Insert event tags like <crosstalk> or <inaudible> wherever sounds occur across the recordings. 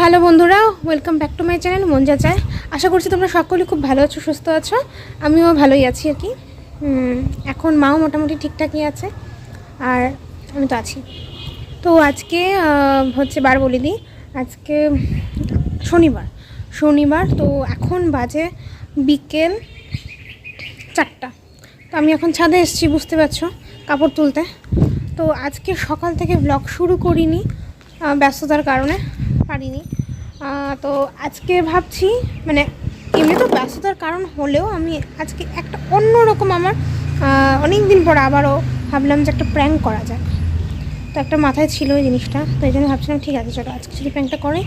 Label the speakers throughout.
Speaker 1: Hello বন্ধুরা welcome back to my channel মঞ্জা চায়। আশা করছি তোমরা সকলে খুব ভালো আছো, সুস্থ আছো। আমিও ভালোই আছি আর কি। এখন মাও মোটামুটি ঠিকঠাকই আছে, আর আমি তো আছি। তো আজকে হচ্ছে বার বলে দিই, আজকে শনিবার শনিবার, তো এখন বাজে বিকেল চারটা। তো আমি এখন ছাদে এসেছি, বুঝতে পারছ, কাপড় তুলতে। তো আজকে সকাল থেকে ব্লগ শুরু করিনি ব্যস্ততার কারণে। পারিনি। তো আজকে ভাবছি মানে এমনি তো ব্যস্ততার কারণ হলেও আমি আজকে একটা অন্যরকম আমার অনেক দিন পর আবারও ভাবলাম যে একটা প্র্যাঙ্ক করা যাক। তো একটা মাথায় ছিল ওই জিনিসটা, তো এই জন্য ভাবছিলাম, ঠিক আছে, চলো, আজকে যদি প্র্যাঙ্কটা করে,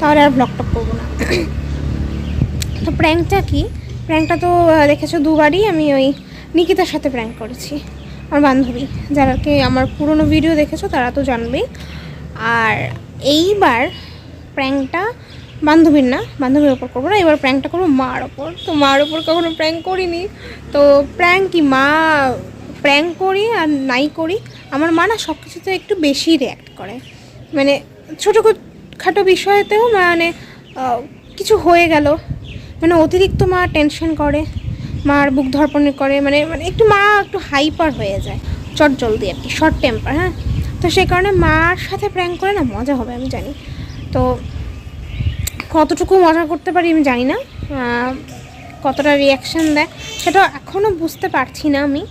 Speaker 1: তাহলে আর ব্লগ টক করব না। <clears throat> তো প্র্যাঙ্কটা কি? প্র্যাঙ্কটা তো দেখেছ, দুবারই আমি ওই নিকিতার সাথে প্র্যাঙ্ক করেছি, আমার বান্ধবী। যারা কি আমার পুরনো ভিডিও দেখেছ, তারা তো জানবেই। আর এইবার প্র্যাঙ্কটা বান্ধবীর না, বান্ধবীর ওপর করব না, এবার প্র্যাঙ্কটা করব মার ওপর। তো মার ওপর কখনো প্র্যাঙ্ক করিনি। তো প্র্যাঙ্ক কি, মা প্র্যাঙ্ক করি আর নাই করি, আমার মা না সব কিছুতে একটু বেশি রিয়্যাক্ট করে। মানে ছোটো খাটো বিষয়েতেও মানে কিছু হয়ে গেল। মানে অতিরিক্ত মা টেনশন করে, মার বুক ধরপড় করে মানে মানে একটু মা একটু হাইপার হয়ে যায় চট জলদি আর কি শর্ট টেম্পার হ্যাঁ। তো সেই কারণে মার সাথে প্র্যাঙ্ক করে না মজা হবে, আমি জানি। তো কতটুকু মজা করতে পারি আমি জানি না কতটা রিয়াকশান দেয় সেটা এখনও বুঝতে পারছি না আমি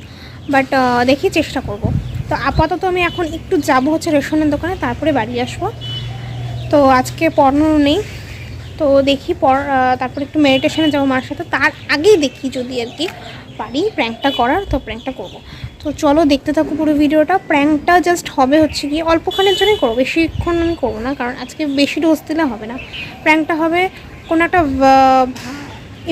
Speaker 1: বাট দেখি চেষ্টা করব। তো আপাতত আমি এখন একটু যাব হচ্ছে রেশনের দোকানে, তারপরে বাড়ি আসব। তো আজকে পড়ানো নেই, তো দেখি পর তারপরে একটু মেডিটেশনে যাব মার সাথে, তার আগেই দেখি যদি আর কি পারি প্র্যাঙ্কটা করার, তো প্র্যাঙ্কটা করব। তো চলো দেখতে থাকো পুরো ভিডিওটা। প্র্যাঙ্কটা জাস্ট হবে হচ্ছে কি অল্পক্ষণের জন্যই করব, বেশিক্ষণ আমি করব না, কারণ আজকে বেশি ডোজ দিলে হবে না। প্র্যাঙ্কটা হবে কোনো একটা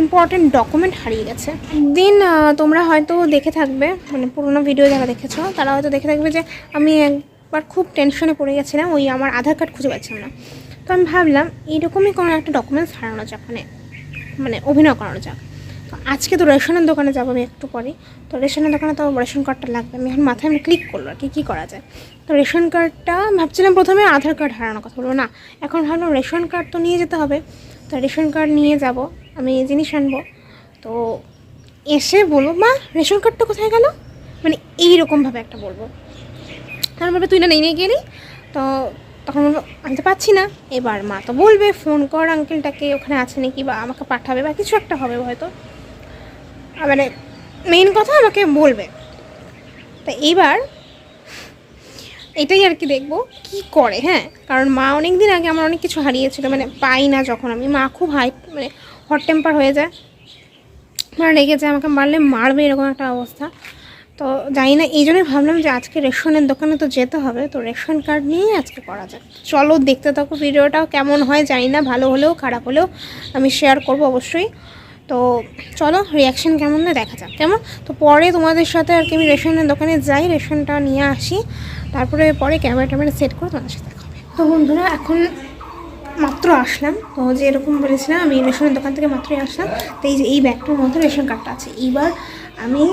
Speaker 1: ইম্পর্টেন্ট ডকুমেন্ট হারিয়ে গেছে। দিন তোমরা হয়তো দেখে থাকবে মানে পুরোনো ভিডিও যারা দেখেছ, তারা হয়তো দেখে থাকবে যে আমি একবার খুব টেনশনে পড়ে গেছিলাম, ওই আমার আধার কার্ড খুঁজে পাচ্ছিলাম না। তো আমি ভাবলাম, এইরকমই কোনো একটা ডকুমেন্টস হারানো যাক মানে মানে অভিনয় করানো যাক। আজকে তো রেশনের দোকানে যাব আমি একটু পরে। তো রেশনের দোকানে তো রেশন কার্ডটা লাগবে। আমি এখন মাথায় আমি ক্লিক করল আর কি, কী করা যায়? তো রেশন কার্ডটা ভাবছিলাম প্রথমে আধার কার্ড হারানোর কথা বলব। না, এখন ভাবলাম রেশন কার্ড তো নিয়ে যেতে হবে। তো রেশন কার্ড নিয়ে যাব, আমি এই জিনিস আনব। তো এসে বলব, মা, রেশন কার্ডটা কোথায় গেল? মানে এইরকমভাবে একটা বলব। তখন বলবে তুই না নিয়ে নিয়ে গেলি? তো তখন বলব, আমি তো পাচ্ছি না। এবার মা তো বলবে, ফোন কর আঙ্কেলটাকে ওখানে আছে নাকি বা আমাকে পাঠাবে বা কিছু একটা হবে হয়তো। মানে মেইন কথা আমাকে বলবে। তা এইবার এটাই আর কি দেখব, কি করে হ্যাঁ? কারণ মা অনেক দিন আগে আমার অনেক কিছু হারিয়েছিল মানে পাই না যখন আমি। মা খুব হাই মানে হট টেম্পার হয়ে যায়। মা রেগে যায়, আমাকে মারলে মারবে, এরকম একটা অবস্থা। তো জানি না, এই জন্যই ভাবলাম যে আজকে রেশনের দোকানে তো যেতে হবে, তো রেশন কার্ড নিয়েই আজকে করা যাক। চলো দেখতে থাকো, ভিডিওটাও কেমন হয় জানি না, ভালো হলেও, খারাপ হলেও আমি শেয়ার করব অবশ্যই। তো চলো রিয়াকশান কেমন না দেখা যাক। কেমন? তো পরে তোমাদের সাথে আর কি আমি রেশনের দোকানে যাই, রেশনটা নিয়ে আসি। তারপরে পরে ক্যামেরা ট্যামেরা সেট করে তোমাদের সাথে দেখা তো বন্ধুরা, এখন মাত্র আসলাম। তো যে এরকম বলেছিলাম, আমি রেশনের দোকান থেকে মাত্রই আসলাম। তো এই যে, এই ব্যাগটার মধ্যে রেশন কার্ডটা আছে। এইবার আমি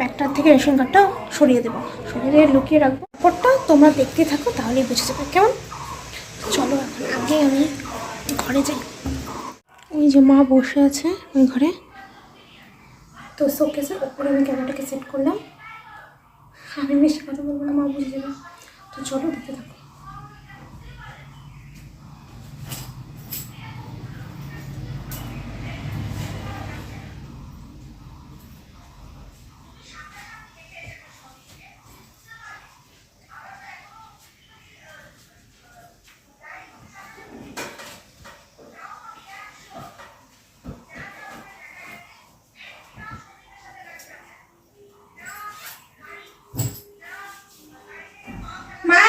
Speaker 1: ব্যাগটার থেকে রেশন কার্ডটা সরিয়ে দেবো। সরিয়ে দিয়ে লুকিয়ে রাখব। ব্যাপারটা তোমরা দেখতে থাকো, তাহলেই বুঝে যাবে। কেমন? চলো, এখন আগে আমি ঘরে যাই। ওই যে মা বসে আছে ওই ঘরে। তো শোকেসের ওপরে আমি ক্যামেরাটাকে সেট করলাম। আমি বেশি কথা বলব না, মা বুঝে যাবে। তো চলো দেখতে থাকো মা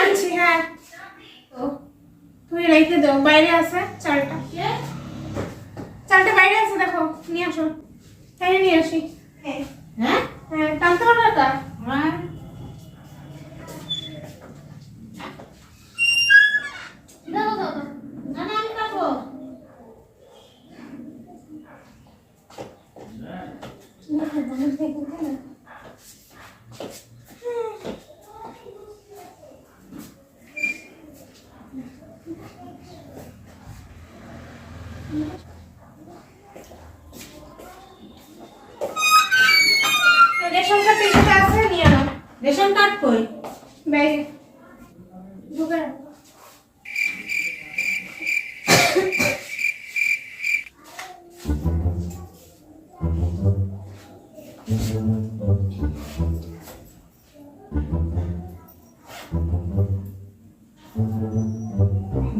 Speaker 1: আনছি হ্যাঁ তুমি রেখে দাও বাইরে আছে চালটা। চালটা বাইরে আছে দেখো নিয়ে আসো। তাই নিয়ে আসি। হ্যাঁ? হ্যাঁ টানতে পারো তা রেশন কার্ড পেছনে আছে নিয়ে নাও।
Speaker 2: রেশন কার্ড কই?
Speaker 1: ব্যাগে ঢুকে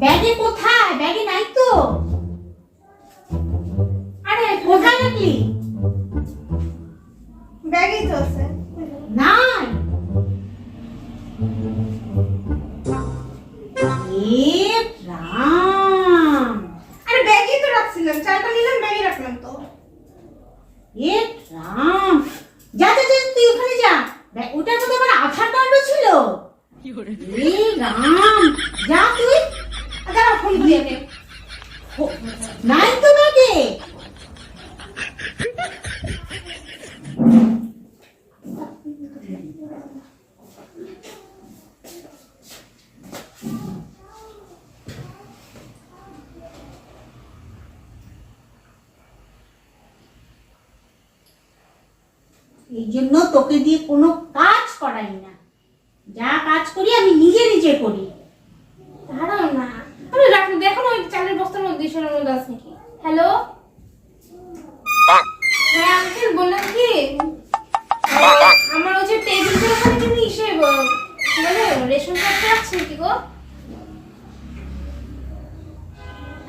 Speaker 2: ব্যাগে কোথায়? ব্যাগে নাই তো। রাখলি
Speaker 1: ব্যাগেই তো আছে
Speaker 2: জন্য তোকে দিয়ে কোনো কাজ করাই না। যা কাজ করি আমি নিজে নিজে করি।
Speaker 1: দাঁড়াও না। আরে রাখো, দেখো না ওই চালের বস্তার মধ্যে মধ্যে আছে নাকি হ্যালো হ্যাঁ আঙ্কেল বললাম কি? আমার ওই যে টেবিলটার ওখানে কিন্তু ইসে বলে, রেশন কার্ডটা আছে কি গো?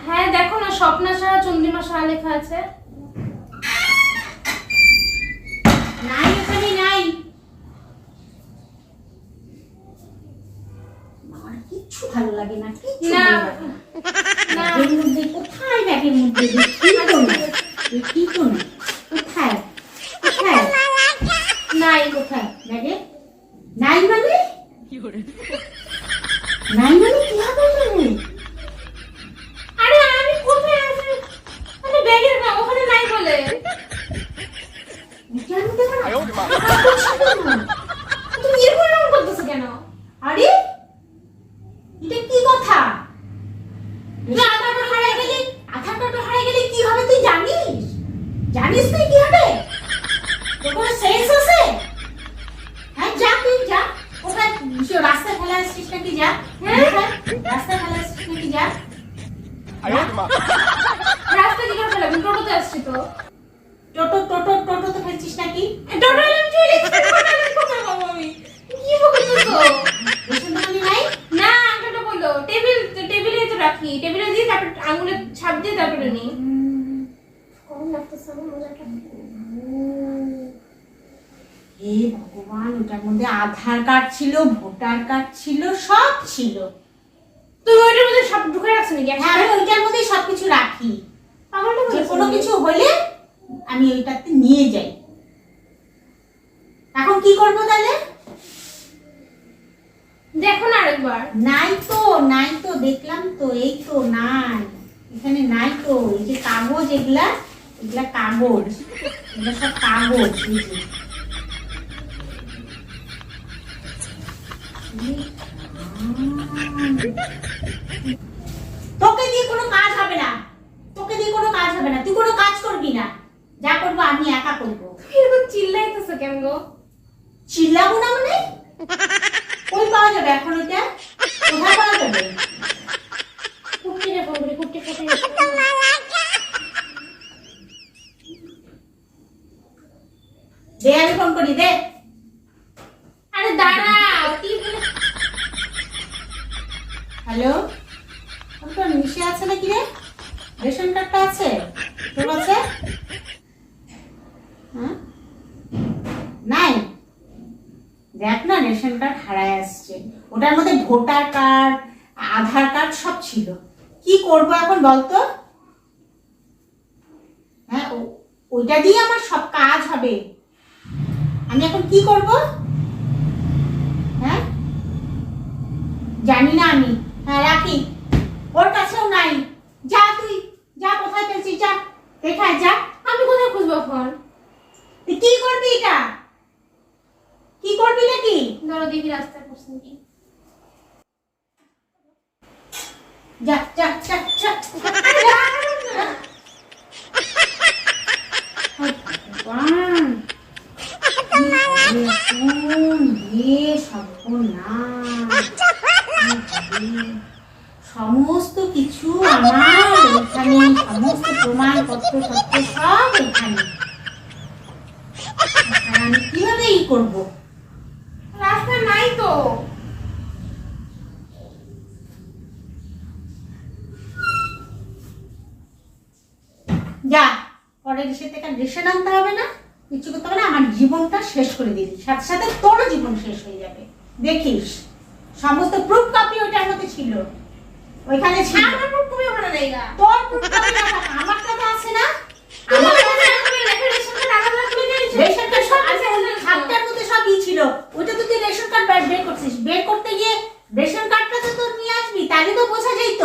Speaker 1: হ্যাঁ দেখো না, স্বপ্না সাহা চন্দ্রিমা সাহা লেখা আছে
Speaker 2: নাই ওখানে নাই আমার কিচ্ছু ভালো লাগে না। কিছু
Speaker 1: না।
Speaker 2: না মধ্যে কোথায় ব্যাগের মধ্যে দেখি তো না? দেখি তো না? কোথায়? কোথায়?
Speaker 1: নাই কোথায়?
Speaker 2: ব্যাগে নাই মানে? নাই মানে
Speaker 1: আরে আমি কোথায় আছি আরে ব্যাগের না ওখানে নাই বলে
Speaker 2: ওইটার মধ্যে আমার আধার কার্ড ছিল না।
Speaker 1: তুমি এরকম এরকম করতেছো কেন
Speaker 2: আরে এটা কি কথা
Speaker 1: তুই আধার কার্ড হারিয়ে গেলি
Speaker 2: আধার কার্ড হারিয়ে গেলে কি হবে তুই জানিস জানিস তুই কি হবে তোর কোনো সেন্স আছে হ্যাঁ যা তুই যা ওখানে সে রাস্তায় ফেলে আসছিস নাকি যা হ্যাঁ রাস্তায় ফেলে আসছিস নাকি যা
Speaker 1: রাস্তা কি করে ফেলাবি টোটোতে আসছি তো
Speaker 2: টোটো টোটো টোটোতে ফেলছিস নাকি
Speaker 1: টোটো আমি চলে গেছি কোথায় পাবো আমি কি বলতেছো
Speaker 2: রেশন দোকানে নাই
Speaker 1: না আঙ্কেলটা বলল টেবিল টেবিলে তো রাখি টেবিলে দিয়ে তারপর আঙুলে ছাপ দিয়ে তারপরে নি কম লাগতেছে আমার মজাটা
Speaker 2: হে ভগবান ওটার মধ্যে আধার কার্ড ছিল ভোটার কার্ড ছিল সব ছিল।
Speaker 1: তুমি ওইটার মধ্যে সব ঢুকে রাখছো নাকি?
Speaker 2: হ্যাঁ আমি ওইটার মধ্যে সবকিছু রাখি।
Speaker 1: পাগলটা
Speaker 2: যে কোনো কিছু হলে আমি ওইটাতে নিয়ে যাই। এখন কি করব তাহলে?
Speaker 1: দেখো না আরেকবার।
Speaker 2: নাই তো নাই তো দেখলাম তো এই তো নাই। এখানে নাই তো এই যে কাগজ এগুলা এগুলা কাগজ। এগুলা সব কাগজ এই যে। তোকে দিয়ে কোনো কাজ হবে না। তোকে দিয়ে কোনো কাজ হবে না। তুই কোনো কাজ করবি না। যা করব আমি একা করব।
Speaker 1: এরকম চিল্লাইতেছো কেন গো?
Speaker 2: চিল্লাবো না মানে? কই পাওয়া যাবে এখন এটা কোথায় পাওয়া যাবে?
Speaker 1: ফোন করি
Speaker 2: দে আমি ফোন করি দে।
Speaker 1: আরে দাঁড়াও কি বলে-
Speaker 2: হ্যালো? তোর মিশে আছে নাকি রে? রেশন কার্ডটা আছে? তোর আছে নাই? দেখ না, রেশন কার্ড হারায় আসছে। ওটার মধ্যে ভোটার কার্ড, আধার কার্ড সব ছিল। কি করব এখন বলতো? হ্যাঁ ওইটা দিয়ে আমার সব কাজ হবে। আমি এখন কি করব? হ্যাঁ? জানি না আমি। হ্যাঁ রাখি। ওর কাছেও নাই। যা তুই যা কোথায় পেয়েছিস যা। এখানে যা।
Speaker 1: আমি কোথায় খুঁজবো ফোন
Speaker 2: কি করবি এটা? কি করবি নাকি?
Speaker 1: ধরো দেখি রাস্তা করছি নাকি।
Speaker 2: সর্বনাশ। সমস্ত কিছু আমার এখানে সমস্ত প্রমাণপত্র পত্র সব এখানে। আমি কীভাবে ই করব?
Speaker 1: রাস্তা নাই তো।
Speaker 2: যা পরের এসে থেকে রেশন আনতে হবে না কিছু করতে হবে না আমার জীবনটা শেষ করে দিবি। সাথে সাথে তোরও জীবন শেষ হয়ে যাবে। দেখিস। সমস্ত প্রুফ কপি ওইটার মধ্যে ছিল। ওইখানে ছিল।
Speaker 1: আমার প্রুফ কপি ওখানে নেই গা।
Speaker 2: তোর প্রুফ কপি আমারটা তো আছে না।
Speaker 1: আমার
Speaker 2: আমার
Speaker 1: কাছে আমি রেখে রেশন কার্ড করে
Speaker 2: রেশন কার্ড সব
Speaker 1: আচ্ছা, আচ্ছা।
Speaker 2: মধ্যে সব ই ছিল। ওইটা তো তুই রেশন কার্ড বের বের করছিস। বের করতে গিয়ে রেশন কার্ডটা তো তোর নিয়ে আসবি তাহলে তো বোঝা যেত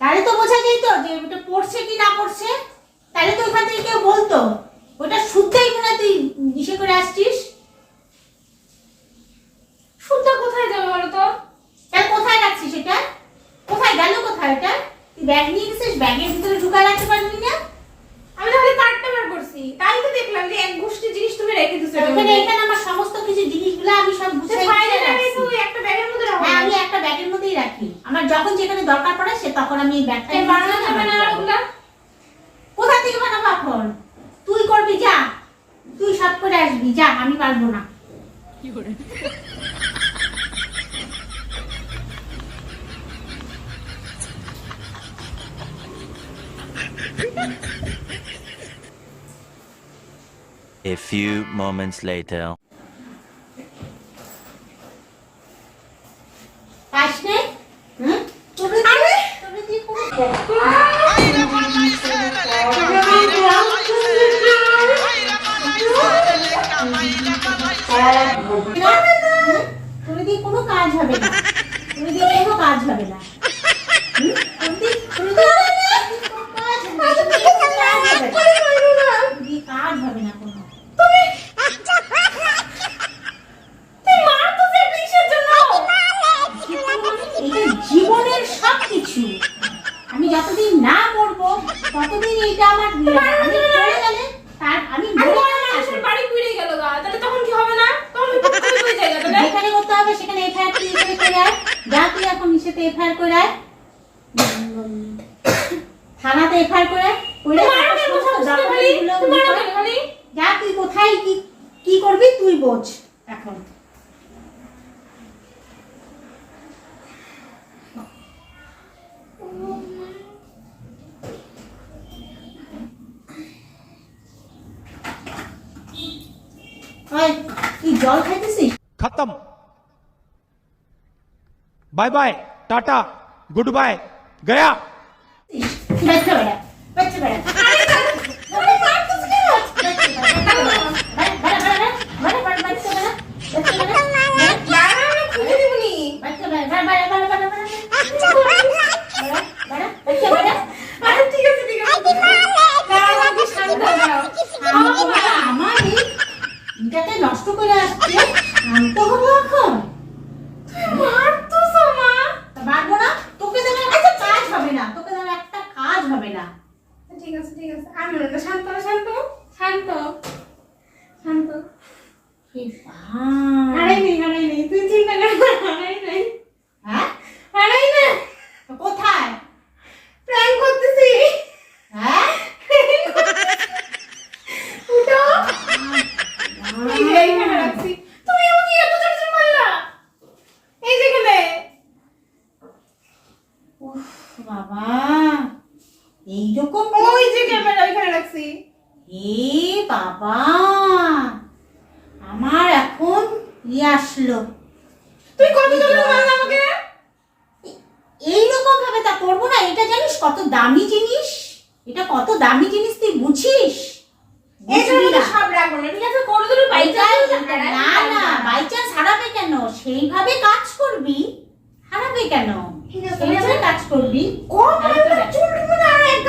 Speaker 2: তাহলে তো বোঝা যেত যে ওটা পড়ছে কি না পড়ছে। তাহলে তো ওখান থেকে কেউ বলতো। ওটা শুদ্ধই মনে তুই ইসে করে আসছিস
Speaker 1: শুদ্ধ কোথায় যাবে বলো তো
Speaker 2: তাহলে কোথায় রাখছিস এটা কোথায় গেল কোথায় এটা তুই ব্যাগ নিয়ে গেছিস ব্যাগের ভিতরে ঢুকায় রাখতে পারবি না
Speaker 1: আমি তাহলে কার্ডটা বের করছি তাই তো দেখলাম যে এক গোষ্ঠী জিনিস তুমি রেখে দিছো এটার
Speaker 2: এখানে
Speaker 1: মধ্যে।
Speaker 2: এখানে আমার সমস্ত কিছু জিনিসগুলো আমি সব
Speaker 1: সে
Speaker 2: গুছিয়ে
Speaker 1: ফাইলে
Speaker 2: গুছিয়ে
Speaker 1: রাখি
Speaker 2: রাখছি।
Speaker 1: তো ওই একটা ব্যাগের মধ্যে রাখো
Speaker 2: হ্যাঁ আমি একটা ব্যাগের মধ্যেই রাখি আমার যখন যেখানে দরকার পড়ে সে তখন আমি ব্যাগটা
Speaker 1: বানানো যাবে না আর ওগুলা
Speaker 2: কোথা থেকে বানাবো এখন? তুই করবি যা। তুই সব করে আসবি যা আমি পারব না।
Speaker 3: A few moments later.
Speaker 2: কাজ হবে না তোরে দিয়ে কোনো কাজ হবে না হুম? তোরে দিয়ে- তোরে দিয়ে কোনো কাজ হবে না। তোরে দিয়ে কোনো কাজ হবে না। তোরে দিয়ে কাজ হবে না কোনো
Speaker 1: তুই মার তো যে কিসের জন্য
Speaker 2: এটা জীবনের সব কিছু আমি যতদিন না মরবো ততদিন এইটা আমার আমি মরে গেলে তার আমি
Speaker 1: আর
Speaker 2: মরে
Speaker 1: তোমার
Speaker 2: গেলে
Speaker 1: মানুষের বাড়ি পুড়ে গেল গা তাহলে তখন কি হবে না তখন বিপদ করে হয়ে যায় তাহলে
Speaker 2: যেখানে করতে হবে সেখানে এফআইআর তুই করে করে আয় যা তুই এখন নিচেতে এফআইআর করে? থানাতে করে? যা তুই কোথায় কি কি করবি তুই বোঝ এখন। জল খাইতেছিস?
Speaker 4: খতম। Bye bye. Tata good bye गया।
Speaker 1: শান্ত।
Speaker 2: শান্ত
Speaker 1: হও। হারাই নেই হারাই নেই তুই চিন্তা কর না, হারাই নেই
Speaker 2: হ্যাঁ
Speaker 1: হারাই না
Speaker 2: তো কোথায়
Speaker 1: প্র্যাঙ্ক করতেছি
Speaker 2: হ্যাঁ
Speaker 1: উঠো এই যে এইখানে রাখছি তুমি আমাকে এত জোরে জোরে মারলা এই যে এখানে
Speaker 2: উফ, বাবা এইরকম
Speaker 1: ওই যে ক্যামেরা ওইখানে রাখছি
Speaker 2: এ বাবা আমার আসলো।
Speaker 1: তুই কত আমাকে?
Speaker 2: এইরকম ভাবে তা করব না এটা জানিস কত দামি জিনিস? এটা কত দামি জিনিস তুই বুঝিস? না।
Speaker 1: না কোনো
Speaker 2: হারাবে সেইভাবে কাজ করবি হারাবে কেন? সেইভাবে কাজ করবি।
Speaker 1: কম না আর এক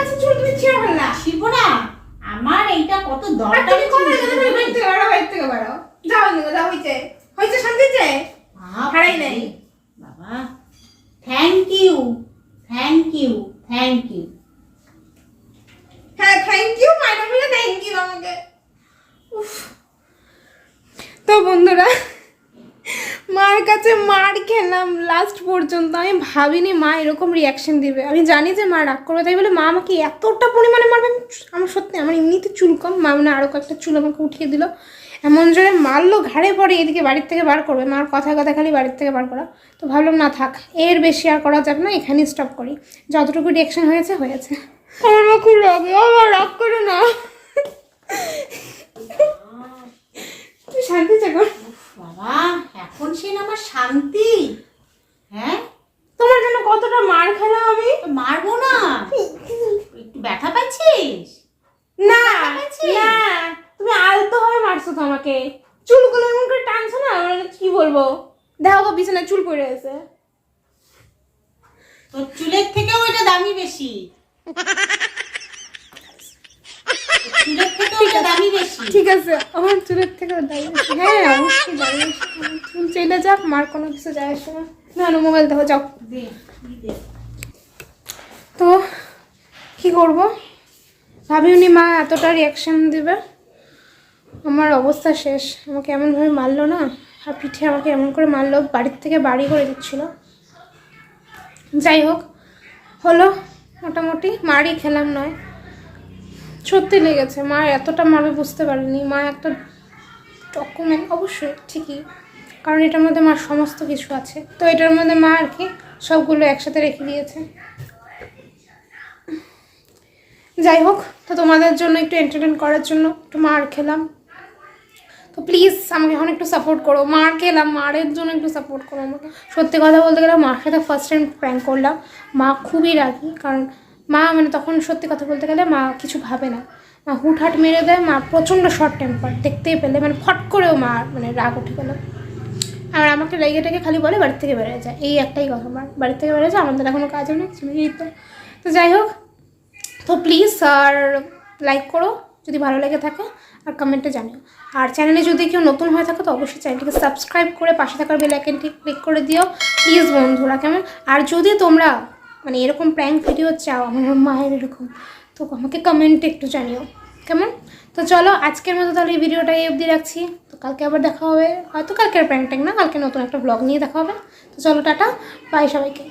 Speaker 2: না। আমার এইটা কত দরকার
Speaker 1: তুমি থেকে বাড়াও বাড়াও যাও যাও হইছে হইছে শান্তি হইছে হারাই নাই।
Speaker 2: বাবা। Thank you thank you thank you
Speaker 1: হ্যাঁ থ্যাংক ইউ মায়ের মিলে থ্যাংক ইউ আমাকে। উফ। তো বন্ধুরা মার কাছে মার খেলাম। লাস্ট পর্যন্ত আমি ভাবিনি মা এরকম রিয়াকশন দিবে। আমি জানি যে মা রাগ করবে তাই বলে মা আমাকে এতটা পরিমাণে মারবে আমি আমার সত্যি আমার এমনিতে চুল কম। মা মানে আরও কয়েকটা চুল আমাকে উঠিয়ে দিল। এমন জোরে মারলো ঘাড়ে পরে এদিকে বাড়ির থেকে বার করবে। মার কথা কথা খালি বাড়ির থেকে বার করা। তো ভাবলাম না থাক এর বেশি আর করা যাবে না এখানেই স্টপ করি। যতটুকু রিয়াকশন হয়েছে হয়েছে। আমার মা খুব রাগে আমার রাগ করো না। শান্তি চাকর
Speaker 2: বাবা এখন সে আমার শান্তি। হ্যাঁ?
Speaker 1: তোমার জন্য কতটা মার খেলাম আমি?
Speaker 2: মারবো না। একটু ব্যথা পাচ্ছিস?
Speaker 1: না? না। তুমি আলতো ভাবে মারছো তো আমাকে। চুলগুলো এমন করে টানছো না মানে কি বলব? দেখো বিছানায় চুল পড়ে আছে।
Speaker 2: তোর চুলের থেকেও এটা দামি বেশি। চুলের থেকেও এটা দামি বেশি।
Speaker 1: ঠিক আছে আমার চুলের থেকে দাঁড়িয়ে হ্যাঁ অবশ্যই দাঁড়িয়ে চুল চেলে যাক মার কোনো কিছু যায় আসে না। না না মোবাইল দেখো যাও। তো কি করব? ভাবিনি মা এতটা রিয়াকশন দিবে। আমার অবস্থা শেষ। আমাকে এমনভাবে মারলো না, আর পিঠে আমাকে এমন করে মারলো, বাড়ির থেকে বাড়ি করে দিচ্ছিল। যাই হোক, হলো, মোটামুটি মারই খেলাম নয়। সত্যি লেগেছে, মা এতটা মারবে বুঝতে পারিনি। মা একটা ডকুমেন্ট অবশ্যই ঠিকই, কারণ এটার মধ্যে মার সমস্ত কিছু আছে। তো এটার মধ্যে মা আর কি সবগুলো একসাথে রেখে দিয়েছে। যাই হোক, তো তোমাদের জন্য একটু এন্টারটেন করার জন্য একটু মার খেলাম। তো প্লিজ আমাকে এখন একটু সাপোর্ট করো। মার খেলাম মারের জন্য একটু সাপোর্ট করো আমাকে। সত্যি কথা বলতে গেলে মার সাথে ফার্স্ট টাইম প্র্যাঙ্ক করলাম। মা খুবই রাগি, কারণ মা মানে তখন সত্যি কথা বলতে গেলে মা কিছু ভাবে না। মা হুটহাট মেরে দেয়, মা প্রচণ্ড শর্ট টেম্পার দেখতেই পেলে মানে ফট করেও মা মানে রাগ উঠে গেল। আর আমাকে লেগে টেগে খালি বলে বাড়ির থেকে বেরিয়ে যায়। এই একটাই কথা আমার বাড়ির থেকে বেরিয়ে যায় আমাদের এখনও কাজ নেই এই তো তো যাই হোক, তো প্লিজ আর লাইক করো। যদি ভালো লেগে থাকে, আর কমেন্টে জানিও। আর চ্যানেলে যদি কেউ নতুন হয়ে থাকে, তো অবশ্যই চ্যানেলটিকে সাবস্ক্রাইব করে পাশে থাকার বেল আইকনটি ক্লিক করে দিও। প্লিজ বন্ধুরা, কেমন? আর যদি তোমরা মানে এরকম প্র্যাঙ্ক ভিডিও চাও, আমার মায়ের এরকম, তো আমাকে কমেন্টে একটু জানিও। কেমন? তো চলো, আজকের মতো তাহলে এই ভিডিওটা এই অবধি রাখছি। তো কালকে আবার দেখা হবে। হয়তো কালকের প্র্যাঙ্ক ট্যাঙ্ক না, কালকে নতুন একটা ব্লগ নিয়ে দেখা হবে। তো চলো, টাটা। বাই সবাইকে।